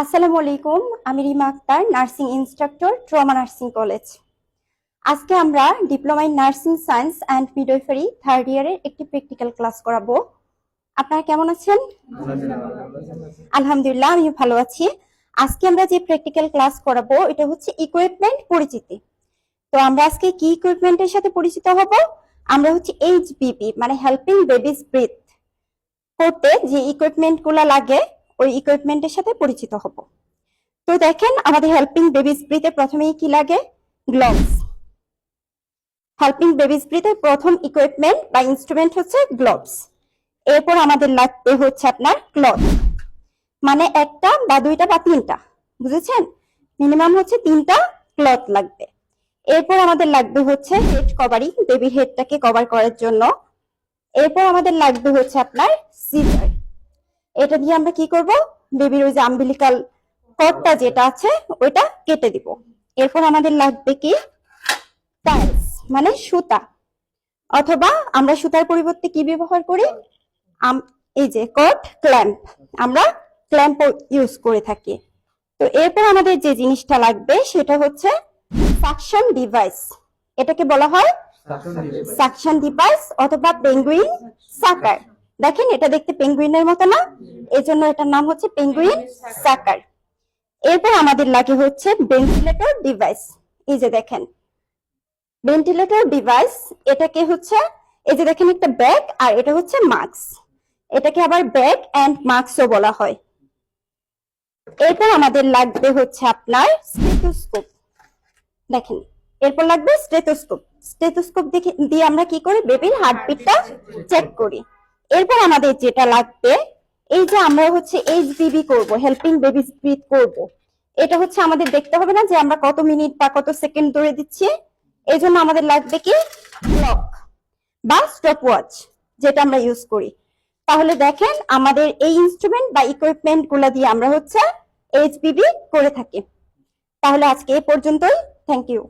আসসালামু আলাইকুম, আমি Rima Akhtar, nursing instructor, trauma nursing college. আজকে আমরা diploma in nursing science and midwifery third ইয়ারের একটি প্র্যাকটিক্যাল ক্লাস করাবো। আপনারা কেমন আছেন? আলহামদুলিল্লাহ আমি ভালো আছি। আজকে আমরা যে প্র্যাকটিক্যাল ক্লাস করাবো, এটা হচ্ছে ইকুইপমেন্ট পরিচিতি। তো আমরা আজকে কি ইকুইপমেন্টের সাথে পরিচিত হব? আমরা হচ্ছে এইচবিপি মানে হেল্পিং বেবিস ব্রিথ করতে যে ইকুইপমেন্টগুলো লাগে ওই ইকুইপমেন্টের সাথে পরিচিত হব। তো দেখেন, আমাদের হেল্পিং বেবিস ব্রিথে প্রথমেই কি লাগে? গ্লোভস হেল্পিং বেবিস ব্রিথে প্রথম ইকুইপমেন্ট বা ইনস্ট্রুমেন্ট হচ্ছে গ্লোভস এরপর আমাদের লাগবে হচ্ছে আপনার ক্লথ মানে একটা বা দুইটা বা তিনটা, বুঝেছেন? মিনিমাম হচ্ছে তিনটা ক্লথ লাগবে। এরপর আমাদের লাগবে হচ্ছে হেড কভারিং বেবির হেডটাকে কভার করার জন্য। এরপর আমাদের লাগবে হচ্ছে আপনার সিজার এটা দিয়ে আমরা কি করব? বেবির ওই যে আম্বিলিকাল কর্ডটা যেটা আছে ওইটা কেটে দিব। এরপর আমাদের লাগবে কি? টাইলস মানে সুতা। অথবা আমরা সুতার পরিবর্তে কি ব্যবহার করি? এই যে কট ক্ল্যাম্প আমরা ক্ল্যাম্প ইউজ করে থাকি। তো এরপর আমাদের যে জিনিসটা লাগবে সেটা হচ্ছে সাকশন ডিভাইস এটাকে বলা হয় সাকশন ডিভাইস অথবা পেঙ্গুইন সাকার দেখেন এটা দেখতে পেঙ্গুইনের মতো না? এজন্য এটার নাম হচ্ছে পেঙ্গুইন সাকার এরপর আমাদের লাগে হচ্ছে ভেন্টিলেটর ডিভাইস এই যে দেখেন ভেন্টিলেটর ডিভাইস এটাকে হচ্ছে এই যে দেখেন একটা ব্যাগ আর এটা হচ্ছে মাস্ক এটাকে আবার ব্যাগ এন্ড মাস্কও বলা হয়। এরপর আমাদের লাগবে হচ্ছে আপনার স্টেথোস্কোপ দেখেন এরপর লাগবে স্টেথোস্কোপ স্টেথোস্কোপ দেখে দিয়ে আমরা কি করি? বেবির হার্টবিটটা চেক করি। এরপর আমাদের যেটা লাগবে, এই যে আমরা হচ্ছে এইচবিবি করব হেল্পিং বেবি ব্রিথ করব। এটা হচ্ছে আমাদের দেখতে হবে না যে আমরা কত মিনিট বা কত সেকেন্ড ধরে দিচ্ছি। এই জন্য আমাদের লাগবে কি ক্লক বা স্টপ ওয়াচ যেটা আমরা ইউজ করি। তাহলে দেখেন আমাদের এই ইনস্ট্রুমেন্ট বা ইকুইপমেন্টগুলা দিয়ে আমরা হচ্ছে এইচবিবি করে থাকি। তাহলে আজকে এই পর্যন্তই। Thank you